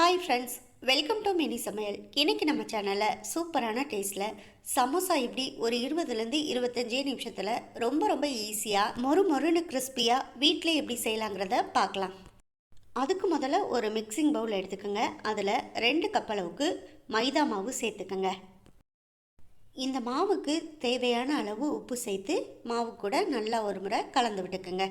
Hi friends welcome to mini சமையல் இன்னைக்கு நம்ம சேனலில் சூப்பரான டேஸ்ட்டில் சமோசா எப்படி ஒரு இருபதுலேருந்து இருபத்தஞ்சே நிமிஷத்தில் ரொம்ப ரொம்ப ஈஸியாக மொறு மொறுன்னு கிறிஸ்பியாக வீட்டிலே எப்படி செய்யலாங்கிறத பார்க்கலாம். அதுக்கு முதல்ல ஒரு மிக்சிங் பவுல் எடுத்துக்கோங்க. அதில் ரெண்டு கப் அளவுக்கு மைதா மாவு சேர்த்துக்கோங்க. இந்த மாவுக்கு தேவையான அளவு உப்பு சேர்த்து மாவு கூட நல்லா ஒரு முறை கலந்து விட்டுக்கோங்க.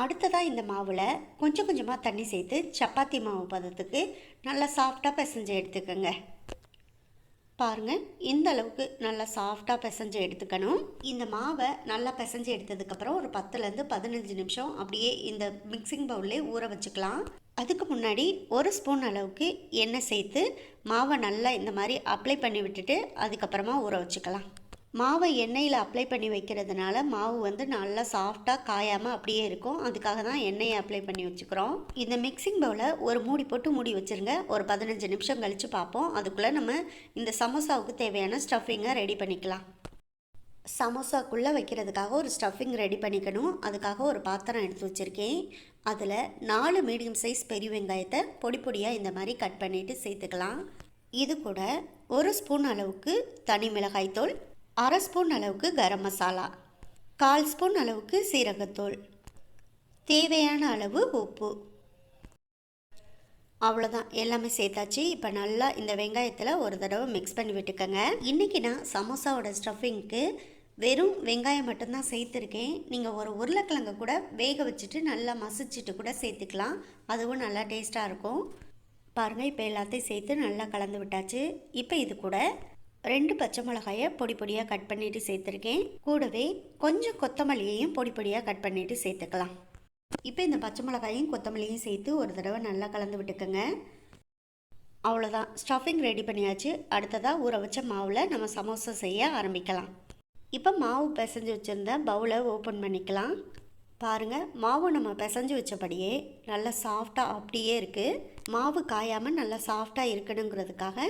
அடுத்ததாக இந்த மாவில் கொஞ்சம் கொஞ்சமாக தண்ணி சேர்த்து சப்பாத்தி மாவு பதத்துக்கு நல்லா சாஃப்டாக பிசைஞ்சு எடுத்துக்கோங்க. பாருங்கள் இந்த அளவுக்கு நல்லா சாஃப்டாக பிசைஞ்சு எடுத்துக்கணும். இந்த மாவை நல்லா பிசைஞ்சு எடுத்ததுக்கப்புறம் ஒரு பத்துலேருந்து பதினஞ்சு நிமிஷம் அப்படியே இந்த மிக்சிங் பவுல்லே ஊற வச்சுக்கலாம். அதுக்கு முன்னாடி ஒரு ஸ்பூன் அளவுக்கு எண்ணெய் சேர்த்து மாவை நல்லா இந்த மாதிரி அப்ளை பண்ணி விட்டுட்டு அதுக்கப்புறமா ஊற வச்சுக்கலாம். மாவை எண்ணெயில் அப்ளை பண்ணி வைக்கிறதுனால மாவு வந்து நல்லா சாஃப்டாக காயாமல் அப்படியே இருக்கும். அதுக்காக தான் எண்ணெயை அப்ளை பண்ணி வச்சுக்கிறோம். இந்த மிக்சிங் பவுலை ஒரு மூடி போட்டு மூடி வச்சுருங்க. ஒரு பதினஞ்சு நிமிஷம் கழித்து பார்ப்போம். அதுக்குள்ளே நம்ம இந்த சமோசாவுக்கு தேவையான ஸ்டஃபிங்கை ரெடி பண்ணிக்கலாம். சமோசாக்குள்ளே வைக்கிறதுக்காக ஒரு ஸ்டஃபிங் ரெடி பண்ணிக்கணும். அதுக்காக ஒரு பாத்திரம் எடுத்து வச்சுருக்கேன். அதில் நாலு மீடியம் சைஸ் பெரிய வெங்காயத்தை பொடி பொடியாக இந்த மாதிரி கட் பண்ணிவிட்டு சேர்த்துக்கலாம். இது கூட ஒரு ஸ்பூன் அளவுக்கு தனி மிளகாய்த்தூள் அரை ஸ்பூன் அளவுக்கு கரம் மசாலா கால் ஸ்பூன் அளவுக்கு சீரகத்தூள் தேவையான அளவு உப்பு. அவ்வளோதான் எல்லாமே சேர்த்தாச்சு. இப்போ நல்லா இந்த வெங்காயத்தில் ஒரு தடவை மிக்ஸ் பண்ணி விட்டுக்கோங்க. இன்றைக்கி நான் சமோசாவோட ஸ்டஃபிங்க்கு வெறும் வெங்காயம் மட்டும்தான் சேர்த்துருக்கேன். நீங்கள் ஒரு உருளைக்கிழங்கு கூட வேக வச்சுட்டு நல்லா மசிச்சுட்டு கூட சேர்த்துக்கலாம். அதுவும் நல்லா டேஸ்ட்டாக இருக்கும். பாருங்கள் இப்போ எல்லாத்தையும் சேர்த்து நல்லா கலந்து விட்டாச்சு. இப்போ இது கூட ரெண்டு பச்சை மிளகாயை பொடி பொடியாக கட் பண்ணிவிட்டு சேர்த்துருக்கேன். கூடவே கொஞ்சம் கொத்தமல்லியையும் பொடி பொடியாக கட் பண்ணிவிட்டு சேர்த்துக்கலாம். இப்போ இந்த பச்சை மிளகாயும் கொத்தமல்லியும் சேர்த்து ஒரு தடவை நல்லா கலந்து விட்டுக்கோங்க. அவ்வளோதான் ஸ்டஃபிங் ரெடி பண்ணியாச்சு. அடுத்ததாக ஊற வச்ச மாவில் நம்ம சமோசா செய்ய ஆரம்பிக்கலாம். இப்போ மாவு பிசைஞ்சு வச்சுருந்த பவுலை ஓப்பன் பண்ணிக்கலாம். பாருங்கள் மாவு நம்ம பிசைஞ்சு வச்சபடியே நல்லா சாஃப்டாக அப்படியே இருக்குது மாவு காயாமல் நல்லா சாஃப்டாக இருக்கணுங்கிறதுக்காக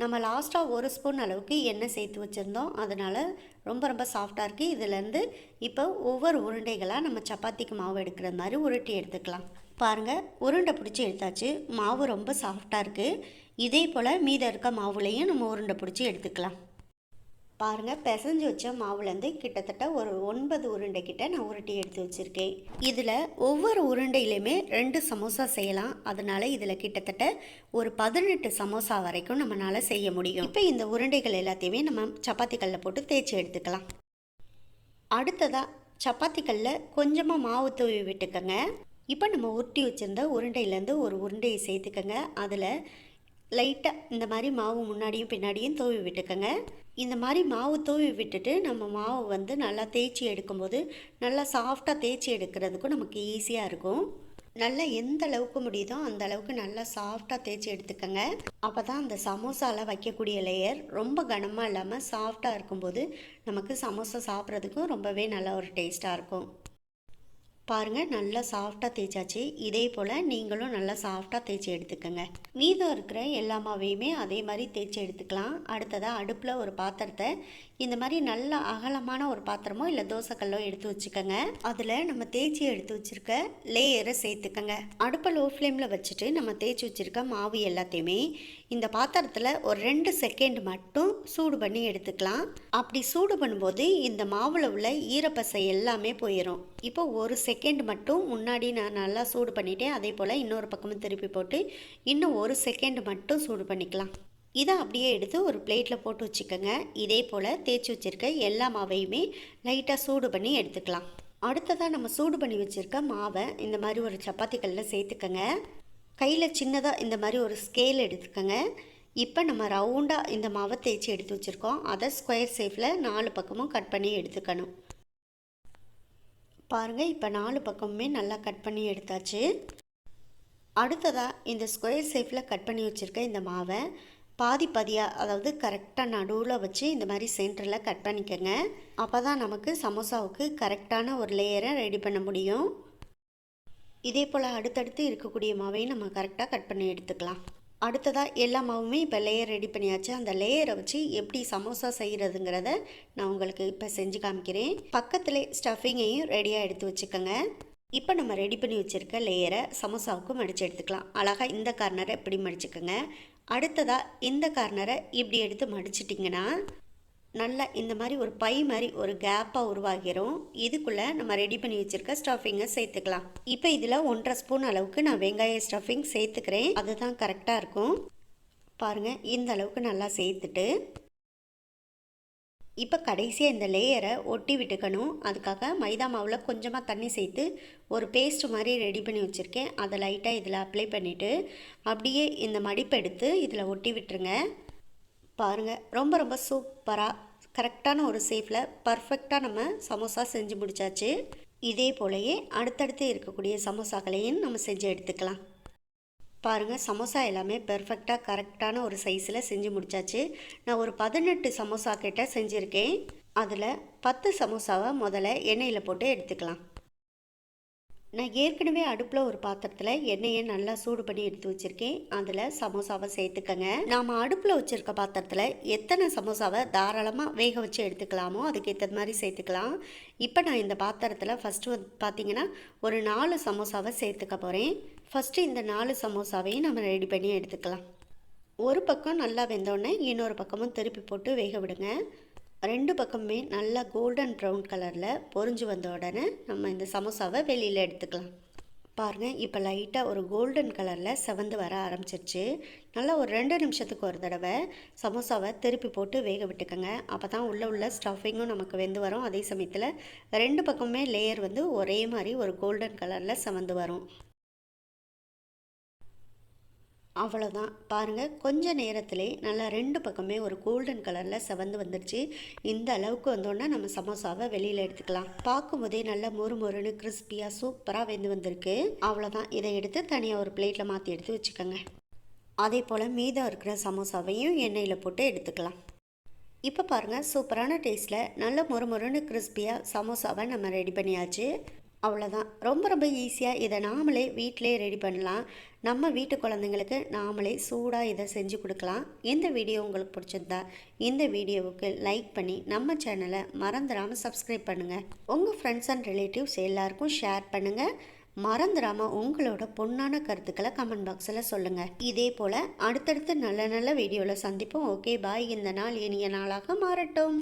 நம்ம லாஸ்ட்டாக ஒரு ஸ்பூன் அளவுக்கு எண்ணெய் சேர்த்து வச்சுருந்தோம். அதனால் ரொம்ப ரொம்ப சாஃப்டாக இருக்குது இதிலேருந்து இப்போ ஒவ்வொரு உருண்டைகளாக நம்ம சப்பாத்திக்கு மாவு எடுக்கிற மாதிரி உருட்டி எடுத்துக்கலாம். பாருங்கள் உருண்டை பிடிச்சி எடுத்தாச்சு. மாவு ரொம்ப சாஃப்டாக இருக்குது இதே போல் மீதம் இருக்க மாவுலேயும் நம்ம உருண்டை பிடிச்சி எடுத்துக்கலாம். பாருங்கள் பிசைஞ்சு வச்ச மாவுலேருந்து கிட்டத்தட்ட ஒரு ஒன்பது உருண்டை கிட்ட நான் உருட்டி எடுத்து வச்சுருக்கேன். இதில் ஒவ்வொரு உருண்டையிலையுமே ரெண்டு சமோசா செய்யலாம். அதனால் இதில் கிட்டத்தட்ட ஒரு பதினெட்டு சமோசா வரைக்கும் நம்மளால் செய்ய முடியும். இப்போ இந்த உருண்டைகள் எல்லாத்தையுமே நம்ம சப்பாத்தி கல்லில் போட்டு தேய்ச்சி எடுத்துக்கலாம். அடுத்ததாக சப்பாத்தி கல்லில் கொஞ்சமாக மாவு தூவி விட்டுக்கோங்க. இப்போ நம்ம உருட்டி வச்சுருந்த உருண்டையிலேருந்து ஒரு உருண்டையை சேர்த்துக்கோங்க. அதில் லைட்டாக இந்த மாதிரி மாவு முன்னாடியும் பின்னாடியும் தூவி விட்டுக்கோங்க. இந்த மாதிரி மாவு தூவி விட்டுட்டு நம்ம மாவு வந்து நல்லா தேய்ச்சி எடுக்கும்போது நல்லா சாஃப்டாக தேய்ச்சி எடுக்கிறதுக்கும் நமக்கு ஈஸியாக இருக்கும். நல்லா எந்த அளவுக்கு முடியுதோ அந்த அளவுக்கு நல்லா சாஃப்டாக தேய்ச்சி எடுத்துக்கோங்க. அப்போ தான் அந்த சமோசாவில் வைக்கக்கூடிய லேயர் ரொம்ப கனமாக இல்லாமல் சாஃப்டாக இருக்கும்போது நமக்கு சமோசா சாப்பிட்றதுக்கும் ரொம்பவே நல்ல ஒரு டேஸ்ட்டாக இருக்கும். பாருங்கள் நல்லா சாஃப்டாக தேய்ச்சாச்சு. இதே போல் நீங்களும் நல்லா சாஃப்டாக தேய்ச்சி எடுத்துக்கோங்க. மீதம் இருக்கிற எல்லா மாவையுமே அதே மாதிரி தேய்ச்சி எடுத்துக்கலாம். அடுத்ததாக அடுப்பில் ஒரு பாத்திரத்தை இந்த மாதிரி நல்ல அகலமான ஒரு பாத்திரமோ இல்லை தோசைக்கல்லோ எடுத்து வச்சுக்கோங்க. அதில் நம்ம தேய்ச்சி எடுத்து வச்சுருக்க லேயரை சேர்த்துக்கோங்க. அடுப்பை லோ ஃப்ளேமில் வச்சுட்டு நம்ம தேய்ச்சி வச்சுருக்க மாவு எல்லாத்தையுமே இந்த பாத்திரத்தில் ஒரு ரெண்டு செகண்ட் மட்டும் சூடு பண்ணி எடுத்துக்கலாம். அப்படி சூடு பண்ணும்போது இந்த மாவில் உள்ள ஈரப்பசை எல்லாமே போயிடும் இப்போ ஒரு செகண்ட் செகண்ட் மட்டும் முன்னாடி நான் நல்லா சூடு பண்ணிவிட்டேன் அதே போல் இன்னொரு பக்கமும் திருப்பி போட்டு இன்னும் ஒரு செகண்ட் மட்டும் சூடு பண்ணிக்கலாம். இதை அப்படியே எடுத்து ஒரு பிளேட்டில் போட்டு வச்சுக்கோங்க. இதே போல் தேய்ச்சி வச்சுருக்க எல்லா மாவையுமே லைட்டாக சூடு பண்ணி எடுத்துக்கலாம். அடுத்ததாக நம்ம சூடு பண்ணி வச்சுருக்க மாவை இந்த மாதிரி ஒரு சப்பாத்தி கல்லில் சேர்த்துக்கோங்க. கையில் சின்னதாக இந்த மாதிரி ஒரு ஸ்கேல் எடுத்துக்கோங்க. இப்போ நம்ம ரவுண்டாக இந்த மாவை தேய்ச்சி எடுத்து வச்சுருக்கோம். அதை ஸ்கொயர் ஷேப்பில் நாலு பக்கமும் கட் பண்ணி எடுத்துக்கணும். பாருங்கள் இப்போ நாலு பக்கமுமே நல்லா கட் பண்ணி எடுத்தாச்சு. அடுத்ததாக இந்த ஸ்கொயர் ஷேப்பில் கட் பண்ணி வச்சுருக்க இந்த மாவை பாதி பாதியாக அதாவது கரெக்டாக நடுவில் வச்சு இந்த மாதிரி சென்டரில் கட் பண்ணிக்கோங்க. அப்போ தான் நமக்கு சமோசாவுக்கு கரெக்டான ஒரு லேயரை ரெடி பண்ண முடியும். இதே போல் அடுத்தடுத்து இருக்கக்கூடிய மாவையும் நம்ம கரெக்டாக கட் பண்ணி எடுத்துக்கலாம். அடுத்ததாக எல்லா மாவுமே இப்போ லேயர் ரெடி பண்ணியாச்சு. அந்த லேயரை வச்சு எப்படி சமோசா செய்கிறதுங்கிறத நான் உங்களுக்கு இப்போ செஞ்சு காமிக்கிறேன். பக்கத்தில் ஸ்டஃபிங்கையும் ரெடியாக எடுத்து வச்சுக்கோங்க. இப்போ நம்ம ரெடி பண்ணி வச்சுருக்க லேயரை சமோசாவுக்கு மடித்து எடுத்துக்கலாம். அழகாக இந்த கார்னரை இப்படி மடிச்சுக்கோங்க. அடுத்ததாக இந்த கார்னரை இப்படி எடுத்து மடிச்சிட்டிங்கன்னா நல்லா இந்த மாதிரி ஒரு பை மாதிரி ஒரு கேப்பாக உருவாகிரும் இதுக்குள்ளே நம்ம ரெடி பண்ணி வச்சுருக்க ஸ்டஃபிங்கை சேர்த்துக்கலாம். இப்போ இதில் ஒன்றரை ஸ்பூன் அளவுக்கு நான் வெங்காய ஸ்டஃபிங் சேர்த்துக்கிறேன். அதுதான் கரெக்டாக இருக்கும். பாருங்கள் இந்த அளவுக்கு நல்லா சேர்த்துட்டு இப்போ கடைசியாக இந்த லேயரை ஒட்டி விட்டுக்கணும். அதுக்காக மைதா மாவில் கொஞ்சமாக தண்ணி சேர்த்து ஒரு பேஸ்ட் மாதிரி ரெடி பண்ணி வச்சுருக்கேன். அதை லைட்டாக இதில் அப்ளை பண்ணிவிட்டு அப்படியே இந்த மடிப்பு எடுத்து இதில் ஒட்டி விட்டுருங்க. பாருங்கள் ரொம்ப ரொம்ப சூப்பராக கரெக்டான ஒரு சேஃபில் பர்ஃபெக்டாக நம்ம சமோசா செஞ்சு முடிச்சாச்சு. இதே போலயே அடுத்தடுத்து இருக்கக்கூடிய சமோசாக்களையும் நம்ம செஞ்சு எடுத்துக்கலாம். பாருங்கள் சமோசா எல்லாமே பெர்ஃபெக்டாக கரெக்டான ஒரு சைஸில் செஞ்சு முடிச்சாச்சு. நான் ஒரு பதினெட்டு சமோசா கிட்ட செஞ்சுருக்கேன். அதில் பத்து சமோசாவை முதல்ல எண்ணெயில் போட்டு எடுத்துக்கலாம். நான் ஏற்கனவே அடுப்பில் ஒரு பாத்திரத்தில் எண்ணெயை நல்லா சூடு பண்ணி எடுத்து வச்சுருக்கேன். அதில் சமோசாவை சேர்த்துக்கங்க. நாம் அடுப்பில் வச்சுருக்க பாத்திரத்தில் எத்தனை சமோசாவை தாராளமாக வேக வச்சு எடுத்துக்கலாமோ அதுக்கு ஏற்ற மாதிரி சேர்த்துக்கலாம். இப்போ நான் இந்த பாத்திரத்தில் ஃபஸ்ட்டு வந்து பார்த்திங்கன்னா ஒரு நாலு சமோசாவை சேர்த்துக்க போகிறேன் ஃபஸ்ட்டு இந்த நாலு சமோசாவையும் நம்ம ரெடி பண்ணி எடுத்துக்கலாம். ஒரு பக்கம் நல்லா வெந்தோடனே இன்னொரு பக்கமும் திருப்பி போட்டு வேக விடுங்க. ரெண்டு பக்கமுமே நல்லா கோல்டன் ப்ரௌன் கலரில் பொரிஞ்சு வந்த உடனே நம்ம இந்த சமோசாவை வெளியில் எடுத்துக்கலாம். பாருங்கள் இப்போ லைட்டாக ஒரு கோல்டன் கலரில் செவந்து வர ஆரம்பிச்சிருச்சு. நல்லா ஒரு ரெண்டு நிமிஷத்துக்கு ஒரு தடவை சமோசாவை திருப்பி போட்டு வேக விட்டுக்கோங்க. அப்போ தான் உள்ளே உள்ள ஸ்டஃபிங்கும் நமக்கு வெந்து வரும். அதே சமயத்தில் ரெண்டு பக்கமுமே லேயர் வந்து ஒரே மாதிரி ஒரு கோல்டன் கலரில் செவந்து வரும். அவ்வளோதான் பாருங்கள் கொஞ்ச நேரத்திலே நல்லா ரெண்டு பக்கமே ஒரு கோல்டன் கலரில் செவந்து வந்துடுச்சு இந்த அளவுக்கு வந்தோன்னா நம்ம சமோசாவை வெளியில் எடுத்துக்கலாம். பார்க்கும்போதே நல்லா மொறு மொறுன்னு கிறிஸ்பியாக சூப்பராக வெந்து வந்திருக்கு. அவ்வளோதான் இதை எடுத்து தனியாக ஒரு பிளேட்டில் மாற்றி எடுத்து வச்சுக்கோங்க. அதே போல் மீதம் இருக்கிற சமோசாவையும் எண்ணெயில் போட்டு எடுத்துக்கலாம். இப்போ பாருங்கள் சூப்பரான டேஸ்ட்டில் நல்ல மொறு மொறுன்னு கிறிஸ்பியாக சமோசாவை நம்ம ரெடி பண்ணியாச்சு. அவ்வளோதான் ரொம்ப ரொம்ப ஈஸியாக இதை நாமளே வீட்டிலே ரெடி பண்ணலாம். நம்ம வீட்டு குழந்தைங்களுக்கு நாமளே சூடாக இதை செஞ்சு கொடுக்கலாம். இந்த வீடியோ உங்களுக்கு பிடிச்சிருந்தா இந்த வீடியோவுக்கு லைக் பண்ணி நம்ம சேனலை மறந்துடாமல் சப்ஸ்கிரைப் பண்ணுங்கள் உங்கள் ஃப்ரெண்ட்ஸ் அண்ட் ரிலேட்டிவ்ஸ் எல்லாருக்கும் ஷேர் பண்ணுங்கள் மறந்துடாமல் உங்களோட பொண்ணான கருத்துக்களை கமெண்ட் பாக்ஸில் சொல்லுங்கள் இதே போல் அடுத்தடுத்து நல்ல நல்ல வீடியோவில் சந்திப்போம். ஓகே பாய் இந்த நாள் இனிய நாளாக மாறட்டும்.